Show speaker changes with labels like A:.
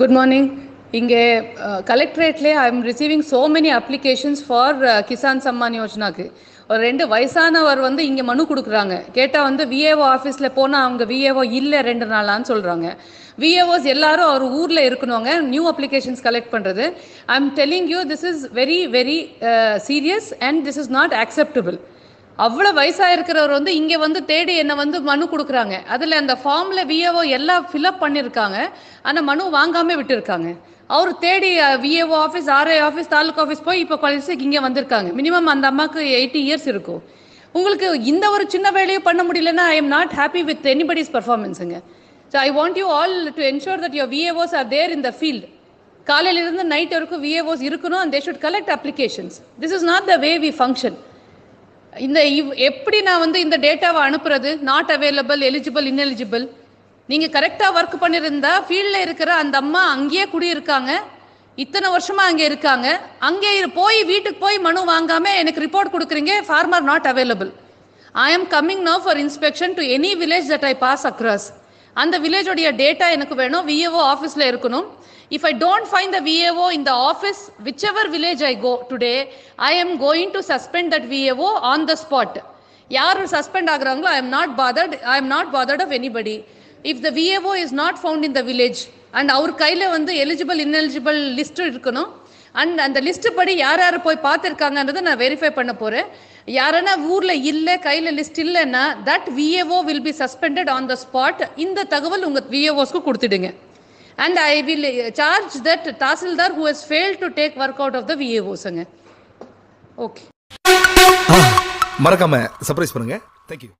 A: Good morning இங்கே கலெக்டரேட்லேயே I am receiving so many applications for Kisan Samman யோஜனாக்கு ஒரு ரெண்டு வயசானவர் வந்து இங்கே மனு கொடுக்குறாங்க. கேட்டால் வந்து விஏஓ ஆஃபீஸில் போனால் அவங்க விஏஓ இல்லை ரெண்டு நாளான்னு சொல்கிறாங்க விஏஓஸ் எல்லாரும் அவர் ஊரில் இருக்கணுங்க. நியூ அப்ளிகேஷன்ஸ் கலெக்ட் பண்ணுறது I am telling you this is very very serious and this is not acceptable அவ்வளோ வயசாக இருக்கிறவர் வந்து இங்கே வந்து தேடி என்னை வந்து மனு கொடுக்குறாங்க. அதில் அந்த ஃபார்மில் விஏஓ எல்லாம் ஃபில்அப் பண்ணியிருக்காங்க ஆனால் மனு வாங்காமல் விட்டுருக்காங்க. அவர் தேடி VAO office RI office taluk office போய் இப்போ கடைசிக்கு இங்கே வந்திருக்காங்க. மினிமம் அந்த அம்மாவுக்கு எயிட்டி இயர்ஸ் இருக்கும். உங்களுக்கு இந்த ஒரு சின்ன வேலையும் பண்ண முடியலன்னா I am not happy with anybody's பர்ஃபார்மன்ஸுங்க so I want you all to ensure that your VAOs are there in the field காலையிலிருந்து நைட் வரைக்கும் விஏஓஸ் இருக்கணும் and they should collect applications this is not the way we function இந்த இவ் எப்படி நான் வந்து இந்த டேட்டாவை அனுப்புறது? நாட் அவைலபிள் எலிஜிபிள் இன்எலிஜிபிள் நீங்கள் கரெக்டாக ஒர்க் பண்ணியிருந்தா ஃபீல்டில் இருக்கிற அந்த அம்மா அங்கேயே குடியிருக்காங்க. இத்தனை வருஷமா அங்கே இருக்காங்க. அங்கே இரு- போய் வீட்டுக்கு போய் மனு வாங்காம எனக்கு ரிப்போர்ட் கொடுக்குறீங்க farmer not available I am coming no for inspection to any village that I pass across அந்த வில்லேஜோடைய டேட்டா எனக்கு வேணும் விஏஓ ஆஃபீஸில் இருக்கணும். If I don't find the VAO in the office which ever village I go today I am going to suspend that VAO on the spot யார் suspend ஆகுறாங்களோ I am not bothered I am not bothered of anybody if the VAO is not found in the village and அவர் கையில் வந்து eligible ineligible list இருக்கணும் and அந்த list படி யார் யார் போய் பார்த்துருக்காங்கன்றதை நான் வெரிஃபை பண்ண போகிறேன் யாரனா ஊரில் இல்லை கையில் லிஸ்ட் இல்லைன்னா that VAO will be suspended on the spot இந்த தகவல் உங்கள் விஏஓஸ்க்கு கொடுத்துடுங்க. And I will charge that tahsildar who has fail to take work out of the விஏஓஸுங்க okay
B: மறக்காம சர்ப்ரைஸ் பண்ணுங்க. Thank you